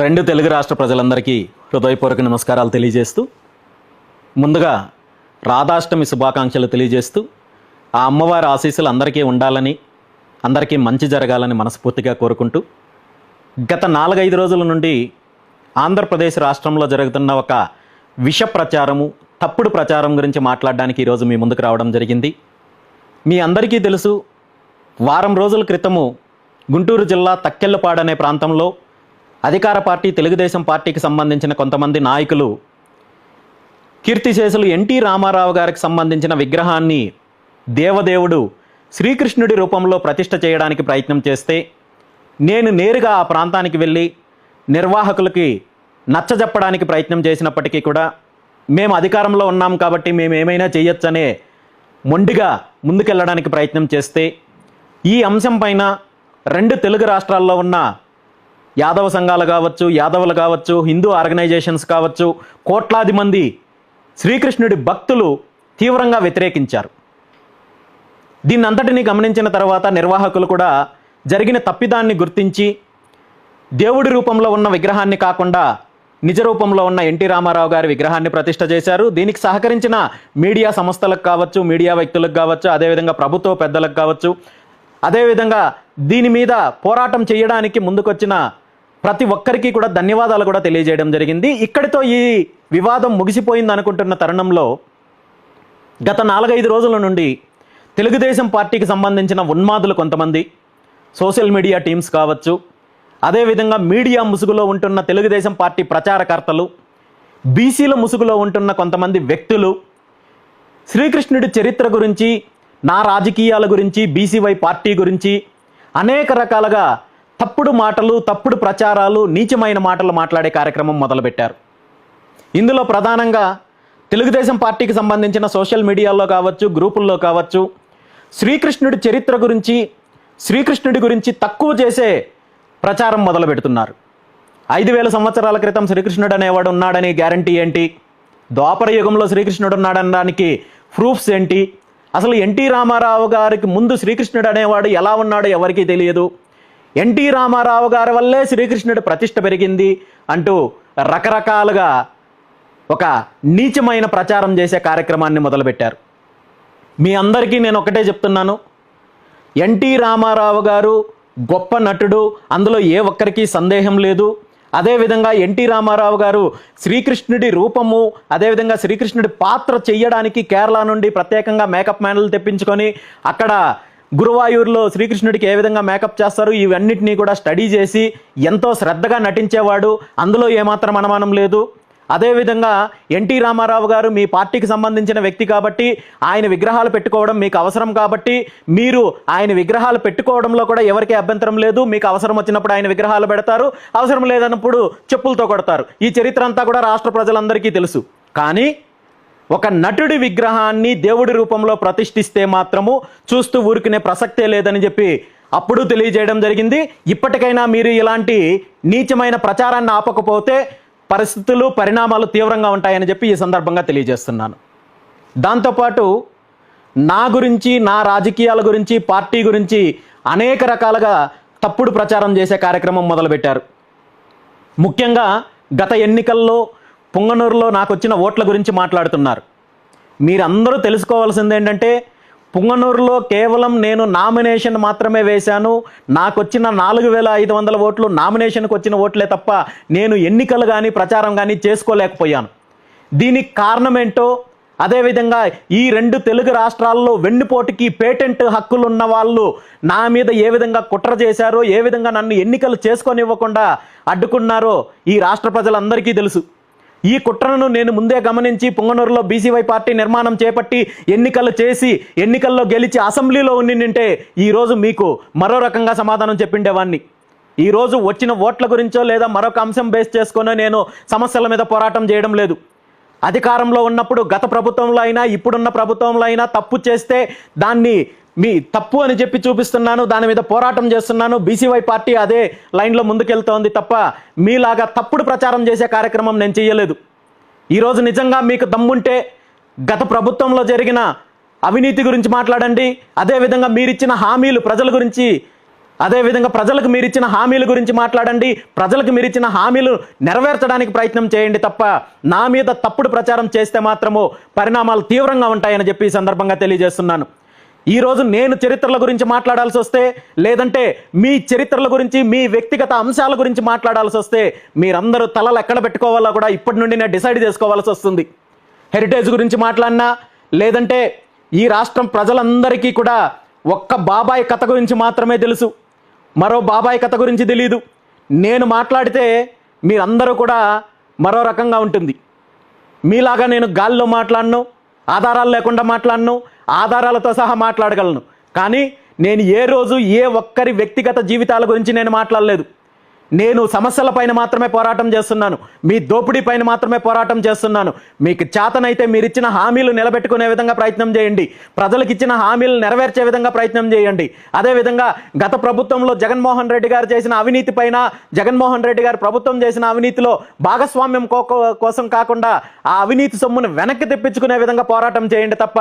రెండు తెలుగు రాష్ట్ర ప్రజలందరికీ హృదయపూర్వక నమస్కారాలు తెలియజేస్తూ ముందుగా రాధాష్టమి శుభాకాంక్షలు తెలియజేస్తూ ఆ అమ్మవారి ఆశీస్సులు అందరికీ ఉండాలని అందరికీ మంచి జరగాలని మనస్ఫూర్తిగా కోరుకుంటూ గత నాలుగైదు రోజుల నుండి ఆంధ్రప్రదేశ్ రాష్ట్రంలో జరుగుతున్న ఒక విష ప్రచారము తప్పుడు ప్రచారం గురించి మాట్లాడడానికి ఈరోజు మీ ముందుకు రావడం జరిగింది. మీ అందరికీ తెలుసు వారం రోజుల క్రితము గుంటూరు జిల్లా తక్కెళ్ళపాడు అనే ప్రాంతంలో అధికార పార్టీ తెలుగుదేశం పార్టీకి సంబంధించిన కొంతమంది నాయకులు కీర్తిశేషులు ఎన్టీ రామారావు గారికి సంబంధించిన విగ్రహాన్ని దేవదేవుడు శ్రీకృష్ణుడి రూపంలో ప్రతిష్ట చేయడానికి ప్రయత్నం చేస్తే నేను నేరుగా ఆ ప్రాంతానికి వెళ్ళి నిర్వాహకులకి నచ్చజెప్పడానికి ప్రయత్నం చేసినప్పటికీ కూడా మేము అధికారంలో ఉన్నాం కాబట్టి మేము ఏమైనా చేయొచ్చనే మొండిగా ముందుకెళ్ళడానికి ప్రయత్నం చేస్తే ఈ అంశం పైన రెండు తెలుగు రాష్ట్రాల్లో ఉన్న యాదవ సంఘాలు కావచ్చు యాదవులు కావచ్చు హిందూ ఆర్గనైజేషన్స్ కావచ్చు కోట్లాది మంది శ్రీకృష్ణుడి భక్తులు తీవ్రంగా వ్యతిరేకించారు. దీన్నంతటిని గమనించిన తర్వాత నిర్వాహకులు కూడా జరిగిన తప్పిదాన్ని గుర్తించి దేవుడి రూపంలో ఉన్న విగ్రహాన్ని కాకుండా నిజ రూపంలో ఉన్న ఎన్టీ రామారావు గారి విగ్రహాన్ని ప్రతిష్ట చేశారు. దీనికి సహకరించిన మీడియా సంస్థలకు కావచ్చు మీడియా వ్యక్తులకు కావచ్చు అదేవిధంగా ప్రభుత్వ పెద్దలకు కావచ్చు అదేవిధంగా దీని మీద పోరాటం చేయడానికి ముందుకొచ్చిన ప్రతి ఒక్కరికి కూడా ధన్యవాదాలు కూడా తెలియజేయడం జరిగింది. ఇక్కడితో ఈ వివాదం ముగిసిపోయింది అనుకుంటున్న తరుణంలో గత నాలుగైదు రోజుల నుండి తెలుగుదేశం పార్టీకి సంబంధించిన ఉన్మాదులు కొంతమంది సోషల్ మీడియా టీమ్స్ కావచ్చు అదేవిధంగా మీడియా ముసుగులో ఉంటున్న తెలుగుదేశం పార్టీ ప్రచారకర్తలు బీసీల ముసుగులో ఉంటున్న కొంతమంది వ్యక్తులు శ్రీకృష్ణుడి చరిత్ర గురించి నా రాజకీయాల గురించి బీసీవై పార్టీ గురించి అనేక రకాలుగా తప్పుడు మాటలు తప్పుడు ప్రచారాలు నీచమైన మాటలు మాట్లాడే కార్యక్రమం మొదలుపెట్టారు. ఇందులో ప్రధానంగా తెలుగుదేశం పార్టీకి సంబంధించిన సోషల్ మీడియాలో కావచ్చు గ్రూపుల్లో కావచ్చు శ్రీకృష్ణుడి చరిత్ర గురించి శ్రీకృష్ణుడి గురించి తక్కువ చేసే ప్రచారం మొదలు పెడుతున్నారు ఐదు వేల సంవత్సరాల క్రితం శ్రీకృష్ణుడు అనేవాడు ఉన్నాడని గ్యారంటీ ఏంటి? ద్వాపర యుగంలో శ్రీకృష్ణుడు ఉన్నాడనడానికి ప్రూఫ్స్ ఏంటి? అసలు ఎన్టీ రామారావు గారికి ముందు శ్రీకృష్ణుడు అనేవాడు ఎలా ఉన్నాడో ఎవరికీ తెలియదు. ఎన్టీ రామారావు గారి వల్లే శ్రీకృష్ణుడి ప్రతిష్ట పెరిగింది అంటూ రకరకాలుగా ఒక నీచమైన ప్రచారం చేసే కార్యక్రమాన్ని మొదలుపెట్టారు. మీ అందరికీ నేను ఒకటే చెప్తున్నాను. ఎన్టీ రామారావు గారు గొప్ప నటుడు అందులో ఏ ఒక్కరికి సందేహం లేదు. అదేవిధంగా ఎన్టీ రామారావు గారు శ్రీకృష్ణుడి రూపము అదేవిధంగా శ్రీకృష్ణుడి పాత్ర చేయడానికి కేరళ నుండి ప్రత్యేకంగా మేకప్ మ్యాన్లు తెప్పించుకొని అక్కడ గురువాయూరులో శ్రీకృష్ణుడికి ఏ విధంగా మేకప్ చేస్తారు? ఇవన్నిటినీ కూడా స్టడీ చేసి ఎంతో శ్రద్ధగా నటించేవాడు. అందులో ఏమాత్రం అనుమానం లేదు. అదేవిధంగా ఎన్టీ రామారావు గారు మీ పార్టీకి సంబంధించిన వ్యక్తి కాబట్టి ఆయన విగ్రహాలు పెట్టుకోవడం మీకు అవసరం కాబట్టి మీరు ఆయన విగ్రహాలు పెట్టుకోవడంలో కూడా ఎవరికీ అభ్యంతరం లేదు. మీకు అవసరం వచ్చినప్పుడు ఆయన విగ్రహాలు పెడతారు. అవసరం లేదన్నప్పుడు చెప్పులతో కొడతారు. ఈ చరిత్ర అంతా కూడా రాష్ట్ర ప్రజలందరికీ తెలుసు. కానీ ఒక నటుడి విగ్రహాన్ని దేవుడి రూపంలో ప్రతిష్ఠిస్తే మాత్రము చూస్తూ ఊరుకునే ప్రసక్తే లేదని చెప్పి అప్పుడు తెలియజేయడం జరిగింది. ఇప్పటికైనా మీరు ఇలాంటి నీచమైన ప్రచారాన్ని ఆపకపోతే పరిస్థితులు పరిణామాలు తీవ్రంగా ఉంటాయని చెప్పి ఈ సందర్భంగా తెలియజేస్తున్నాను. దాంతోపాటు నా గురించి నా రాజకీయాల గురించి పార్టీ గురించి అనేక రకాలుగా తప్పుడు ప్రచారం చేసే కార్యక్రమం మొదలుపెట్టారు. ముఖ్యంగా గత ఎన్నికల్లో పుంగనూరులో నాకు వచ్చిన ఓట్ల గురించి మాట్లాడుతున్నారు. మీరందరూ తెలుసుకోవాల్సింది ఏంటంటే పుంగనూరులో కేవలం నేను నామినేషన్ మాత్రమే వేశాను. నాకు వచ్చిన నాలుగు వేల ఐదు వందల ఓట్లు నామినేషన్కి వచ్చిన ఓట్లే తప్ప నేను ఎన్నికలు కానీ ప్రచారం కానీ చేసుకోలేకపోయాను. దీనికి కారణం ఏంటో అదేవిధంగా ఈ రెండు తెలుగు రాష్ట్రాల్లో వెన్నుపోటుకి పేటెంట్ హక్కులు ఉన్న వాళ్ళు నా మీద ఏ విధంగా కుట్ర చేశారో ఏ విధంగా నన్ను ఎన్నికలు చేసుకొనివ్వకుండా అడ్డుకున్నారో ఈ రాష్ట్ర ప్రజలందరికీ తెలుసు. ఈ కుట్రను నేను ముందే గమనించి పొంగనూరులో బీసీవై పార్టీ నిర్మాణం చేపట్టి ఎన్నికలు చేసి ఎన్నికల్లో గెలిచి అసెంబ్లీలో ఉండింటే ఈరోజు మీకు మరో రకంగా సమాధానం చెప్పిండేవాడిని ఈరోజు వచ్చిన ఓట్ల గురించో లేదా మరొక అంశం బేస్ చేసుకొని నేను సమస్యల మీద పోరాటం చేయడం లేదు. అధికారంలో ఉన్నప్పుడు గత ప్రభుత్వంలో అయినా ఇప్పుడున్న ప్రభుత్వంలో అయినా తప్పు చేస్తే దాన్ని మీ తప్పు అని చెప్పి చూపిస్తున్నాను దాని మీద పోరాటం చేస్తున్నాను. బీసీవై పార్టీ అదే లైన్లో ముందుకెళ్తోంది తప్ప మీలాగా తప్పుడు ప్రచారం చేసే కార్యక్రమం నేను చేయలేదు. ఈరోజు నిజంగా మీకు దమ్ముంటే గత ప్రభుత్వంలో జరిగిన అవినీతి గురించి మాట్లాడండి. అదేవిధంగా మీరిచ్చిన హామీలు ప్రజల గురించి అదేవిధంగా ప్రజలకు మీరిచ్చిన హామీల గురించి మాట్లాడండి. ప్రజలకు మీరిచ్చిన హామీలు నెరవేర్చడానికి ప్రయత్నం చేయండి తప్ప నా మీద తప్పుడు ప్రచారం చేస్తే మాత్రము పరిణామాలు తీవ్రంగా ఉంటాయని చెప్పి ఈ సందర్భంగా తెలియజేస్తున్నాను. ఈరోజు నేను చరిత్రల గురించి మాట్లాడాల్సి వస్తే లేదంటే మీ చరిత్రల గురించి మీ వ్యక్తిగత అంశాల గురించి మాట్లాడాల్సి వస్తే మీరందరూ తలలు ఎక్కడ పెట్టుకోవాలో కూడా ఇప్పటి నుండి నేను డిసైడ్ చేసుకోవాల్సి వస్తుంది. హెరిటేజ్ గురించి మాట్లాడినా లేదంటే ఈ రాష్ట్రం ప్రజలందరికీ కూడా ఒక్క బాబాయ్ కథ గురించి మాత్రమే తెలుసు. మరో బాబాయ్ కథ గురించి తెలియదు నేను మాట్లాడితే మీరందరూ కూడా మరో రకంగా ఉంటుంది. మీలాగా నేను గాల్లో మాట్లాడను ఆధారాలు లేకుండా మాట్లాడను ఆధారాలతో సహా మాట్లాడగలను. కానీ నేను ఏ రోజు ఏ ఒక్కరి వ్యక్తిగత జీవితాల గురించి నేను మాట్లాడలేదు. నేను సమస్యల పైన మాత్రమే పోరాటం చేస్తున్నాను. మీ దోపిడీ పైన మాత్రమే పోరాటం చేస్తున్నాను. మీకు చేతనైతే మీరు ఇచ్చిన హామీలు నిలబెట్టుకునే విధంగా ప్రయత్నం చేయండి. ప్రజలకు ఇచ్చిన హామీలు నెరవేర్చే విధంగా ప్రయత్నం చేయండి. అదేవిధంగా గత ప్రభుత్వంలో జగన్మోహన్ రెడ్డి గారు చేసిన అవినీతి పైన జగన్మోహన్ రెడ్డి గారు ప్రభుత్వం చేసిన అవినీతిలో భాగస్వామ్యం కోసం కాకుండా ఆ అవినీతి సొమ్మును వెనక్కి తెప్పించుకునే విధంగా పోరాటం చేయండి తప్ప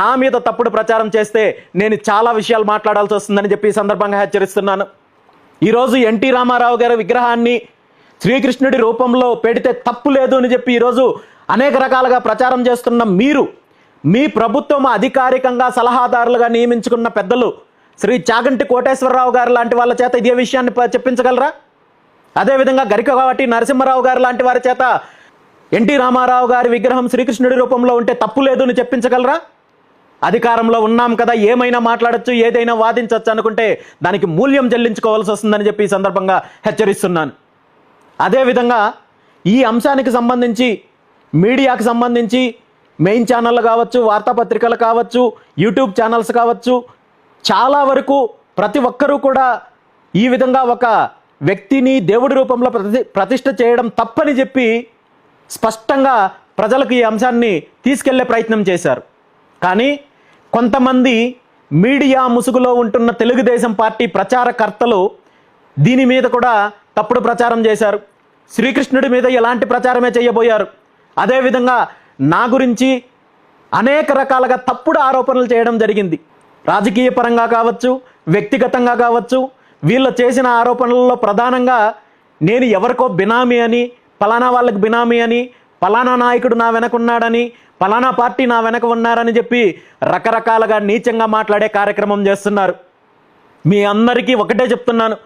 నా మీద తప్పుడు ప్రచారం చేస్తే నేను చాలా విషయాలు మాట్లాడాల్సి వస్తుందని చెప్పి ఈ సందర్భంగా హెచ్చరిస్తున్నాను. ఈరోజు ఎన్టీ రామారావు గారి విగ్రహాన్ని శ్రీకృష్ణుడి రూపంలో పెడితే తప్పు లేదు అని చెప్పి ఈరోజు అనేక రకాలుగా ప్రచారం చేస్తున్న మీరు మీ ప్రభుత్వం అధికారికంగా సలహాదారులుగా నియమించుకున్న పెద్దలు శ్రీ చాగంటి కోటేశ్వరరావు గారు లాంటి వాళ్ళ చేత ఇదే విషయాన్ని చెప్పించగలరా? అదేవిధంగా గరికవాటి నరసింహారావు గారు లాంటి వారి చేత ఎన్టీ రామారావు గారి విగ్రహం శ్రీకృష్ణుడి రూపంలో ఉంటే తప్పు లేదు అని చెప్పించగలరా? అధికారంలో ఉన్నాం కదా ఏమైనా మాట్లాడొచ్చు ఏదైనా వాదించవచ్చు అనుకుంటే దానికి మూల్యం చెల్లించుకోవాల్సి వస్తుందని చెప్పి ఈ సందర్భంగా హెచ్చరిస్తున్నాను. అదేవిధంగా ఈ అంశానికి సంబంధించి మీడియాకు సంబంధించి మెయిన్ ఛానళ్ళు కావచ్చు వార్తాపత్రికలు కావచ్చు యూట్యూబ్ ఛానల్స్ కావచ్చు చాలా వరకు ప్రతి ఒక్కరూ కూడా ఈ విధంగా ఒక వ్యక్తిని దేవుడి రూపంలో ప్రతి ప్రతిష్ట చేయడం తప్పని చెప్పి స్పష్టంగా ప్రజలకు ఈ అంశాన్ని తీసుకెళ్ళే ప్రయత్నం చేశారు. కానీ కొంతమంది మీడియా ముసుగులో ఉంటున్న తెలుగుదేశం పార్టీ ప్రచారకర్తలు దీని మీద కూడా తప్పుడు ప్రచారం చేశారు. శ్రీకృష్ణుడి మీద ఎలాంటి ప్రచారమే చేయబోయారు. అదేవిధంగా నా గురించి అనేక రకాలుగా తప్పుడు ఆరోపణలు చేయడం జరిగింది. రాజకీయ పరంగా కావచ్చు వ్యక్తిగతంగా కావచ్చు వీళ్ళు చేసిన ఆరోపణలలో ప్రధానంగా నేను ఎవరికో బినామీ అని ఫలానా వాళ్ళకి బినామీ అని పలానా నాయకుడు నా వెనక ఉన్నాడని పలానా పార్టీ నా వెనక ఉన్నారని చెప్పి రకరకాలుగా నీచంగా మాట్లాడే కార్యక్రమం చేస్తున్నారు. మీ అందరికీ ఒకటే చెప్తున్నాను.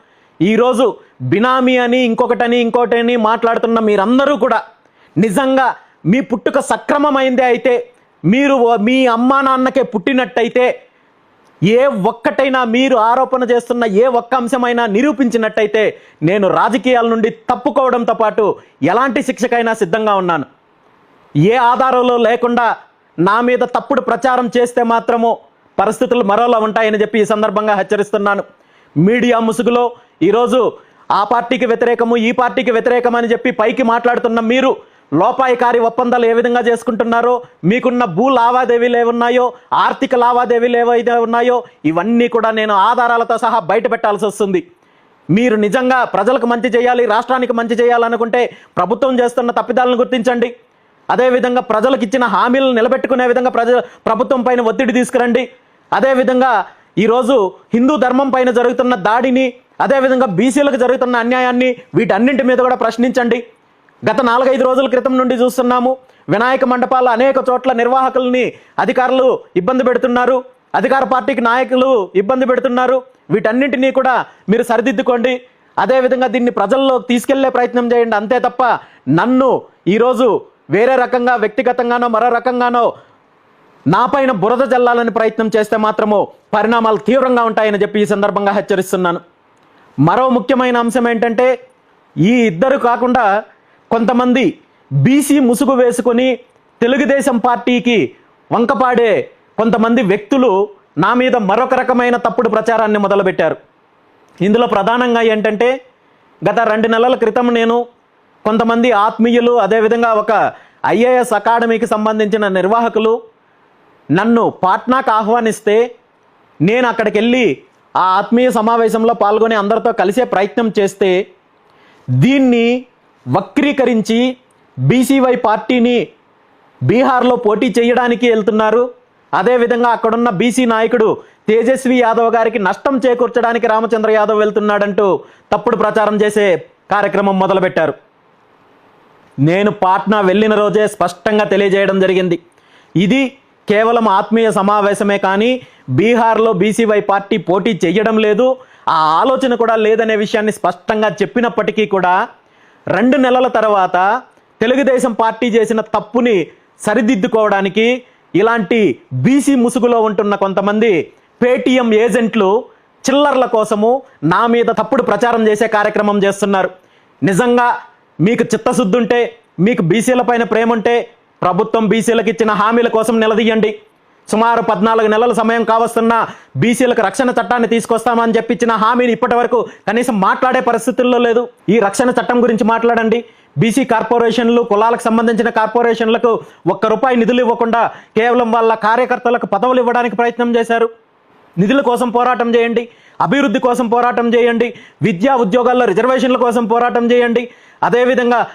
ఈరోజు బినామీ అని ఇంకొకటని ఇంకోటని మాట్లాడుతున్న మీరందరూ కూడా నిజంగా మీ పుట్టుక సక్రమమైందే అయితే మీరు మీ అమ్మా నాన్నకే పుట్టినట్టయితే ఏ ఒక్కటైనా మీరు ఆరోపణ చేస్తున్న ఏ ఒక్క అంశమైనా నిరూపించినట్టయితే నేను రాజకీయాల నుండి తప్పుకోవడంతో పాటు ఎలాంటి శిక్షకైనా సిద్ధంగా ఉన్నాను. ఏ ఆధారంలో లేకుండా నా మీద తప్పుడు ప్రచారం చేస్తే మాత్రము పరిస్థితులు మరోలా ఉంటాయని చెప్పి ఈ సందర్భంగా హెచ్చరిస్తున్నాను. మీడియా ముసుగులో ఈరోజు ఆ పార్టీకి వ్యతిరేకము ఈ పార్టీకి వ్యతిరేకం అని చెప్పి పైకి మాట్లాడుతున్న మీరు లోపాయికారి ఒప్పందాలు ఏ విధంగా చేసుకుంటున్నారో మీకున్న భూ లావాదేవీలు ఏమున్నాయో ఆర్థిక లావాదేవీలు ఏవైతే ఉన్నాయో ఇవన్నీ కూడా నేను ఆధారాలతో సహా బయట పెట్టాల్సి వస్తుంది. మీరు నిజంగా ప్రజలకు మంచి చేయాలి రాష్ట్రానికి మంచి చేయాలనుకుంటే ప్రభుత్వం చేస్తున్న తప్పిదాలను గుర్తించండి. అదేవిధంగా ప్రజలకు ఇచ్చిన హామీలను నిలబెట్టుకునే విధంగా ప్రజ ప్రభుత్వం పైన ఒత్తిడి తీసుకురండి. అదేవిధంగా ఈరోజు హిందూ ధర్మం పైన జరుగుతున్న దాడిని అదేవిధంగా బీసీలకు జరుగుతున్న అన్యాయాన్ని వీటన్నింటి మీద కూడా ప్రశ్నించండి. గత నాలుగైదు రోజుల క్రితం నుండి చూస్తున్నాము. వినాయక మండపాల అనేక చోట్ల నిర్వాహకుల్ని అధికారులు ఇబ్బంది పెడుతున్నారు. అధికార పార్టీకి నాయకులు ఇబ్బంది పెడుతున్నారు. వీటన్నింటినీ కూడా మీరు సరిదిద్దుకోండి. అదేవిధంగా దీన్ని ప్రజల్లో తీసుకెళ్ళే ప్రయత్నం చేయండి. అంతే తప్ప నన్ను ఈరోజు వేరే రకంగా వ్యక్తిగతంగానో మరో రకంగానో నా పైన బురద జల్లాలని ప్రయత్నం చేస్తే మాత్రము పరిణామాలు తీవ్రంగా ఉంటాయని చెప్పి ఈ సందర్భంగా హెచ్చరిస్తున్నాను. మరో ముఖ్యమైన అంశం ఏంటంటే ఈ ఇద్దరు కాకుండా కొంతమంది బీసీ ముసుగు వేసుకొని తెలుగుదేశం పార్టీకి వంకపాడే కొంతమంది వ్యక్తులు నా మీద మరొక రకమైన తప్పుడు ప్రచారాన్ని మొదలుపెట్టారు. ఇందులో ప్రధానంగా ఏంటంటే గత రెండు నెలల క్రితం నేను కొంతమంది ఆత్మీయులు అదేవిధంగా ఒక ఐఏఎస్ అకాడమీకి సంబంధించిన నిర్వాహకులు నన్ను పాట్నాకు ఆహ్వానిస్తే నేను అక్కడికి వెళ్ళి ఆ ఆత్మీయ సమావేశంలో పాల్గొని అందరితో కలిసే ప్రయత్నం చేస్తే దీన్ని వక్రీకరించి బీసీవై పార్టీని బీహార్లో పోటీ చేయడానికి వెళ్తున్నారు. అదేవిధంగా అక్కడున్న బీసీ నాయకుడు తేజస్వి యాదవ్ గారికి నష్టం చేకూర్చడానికి రామచంద్ర యాదవ్ వెళ్తున్నాడంటూ తప్పుడు ప్రచారం చేసే కార్యక్రమం మొదలుపెట్టారు. నేను పాట్నా వెళ్ళిన రోజే స్పష్టంగా తెలియజేయడం జరిగింది. ఇది కేవలం ఆత్మీయ సమావేశమే కానీ బీహార్లో బీసీవై పార్టీ పోటీ చేయడం లేదు. ఆ ఆలోచన కూడా లేదనే విషయాన్ని స్పష్టంగా చెప్పినప్పటికీ కూడా రెండు నెలల తర్వాత తెలుగుదేశం పార్టీ చేసిన తప్పుని సరిదిద్దుకోవడానికి ఇలాంటి బీసీ ముసుగులో ఉంటున్న కొంతమంది పేటీఎం ఏజెంట్లు చిల్లర్ల కోసము నా మీద తప్పుడు ప్రచారం చేసే కార్యక్రమం చేస్తున్నారు. నిజంగా మీకు చిత్తశుద్ధి ఉంటే మీకు బీసీల పైన ప్రేమ ఉంటే ప్రభుత్వం బీసీలకు ఇచ్చిన హామీల కోసం నిలదీయండి. సుమారు పద్నాలుగు నెలల సమయం కావస్తున్న బీసీలకు రక్షణ చట్టాన్ని తీసుకొస్తామని చెప్పి హామీని ఇప్పటి వరకు కనీసం మాట్లాడే పరిస్థితుల్లో లేదు. ఈ రక్షణ చట్టం గురించి మాట్లాడండి. బీసీ కార్పొరేషన్లు కులాలకు సంబంధించిన కార్పొరేషన్లకు ఒక్క రూపాయి నిధులు ఇవ్వకుండా కేవలం వాళ్ళ కార్యకర్తలకు పదవులు ఇవ్వడానికి ప్రయత్నం చేశారు. నిధుల కోసం పోరాటం చేయండి. అభివృద్ధి కోసం పోరాటం చేయండి. విద్యా ఉద్యోగాల్లో రిజర్వేషన్ల కోసం పోరాటం చేయండి. అదేవిధంగా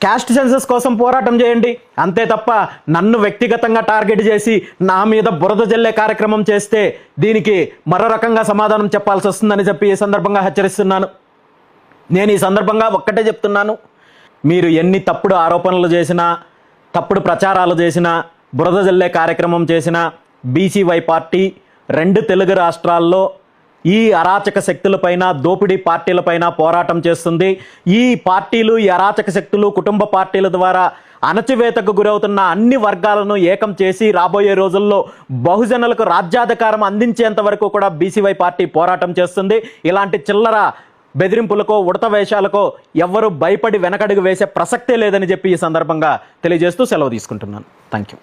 క్యాస్ట్ సెన్సస్ కోసం పోరాటం చేయండి. అంతే తప్ప నన్ను వ్యక్తిగతంగా టార్గెట్ చేసి నా మీద బురద జల్లే కార్యక్రమం చేస్తే దీనికి మరో రకంగా సమాధానం చెప్పాల్సి వస్తుందని చెప్పి ఈ సందర్భంగా హెచ్చరిస్తున్నాను. నేను ఈ సందర్భంగా ఒక్కటే చెప్తున్నాను. మీరు ఎన్ని తప్పుడు ఆరోపణలు చేసినా తప్పుడు ప్రచారాలు చేసినా బురద జల్లే కార్యక్రమం చేసినా బీసీవై పార్టీ రెండు తెలుగు రాష్ట్రాల్లో ఈ అరాచక శక్తులపైన దోపిడీ పార్టీలపైన పోరాటం చేస్తుంది. ఈ పార్టీలు ఈ అరాచక శక్తులు కుటుంబ పార్టీల ద్వారా అణచివేతకు గురవుతున్న అన్ని వర్గాలను ఏకం చేసి రాబోయే రోజుల్లో బహుజనులకు రాజ్యాధికారం అందించేంత వరకు కూడా బీసీవై పార్టీ పోరాటం చేస్తుంది. ఇలాంటి చిల్లర బెదిరింపులకో ఉడత వేషాలకో ఎవ్వరూ భయపడి వెనకడుగు వేసే ప్రసక్తే లేదని చెప్పి ఈ సందర్భంగా తెలియజేస్తూ సెలవు తీసుకుంటున్నాను. Thank you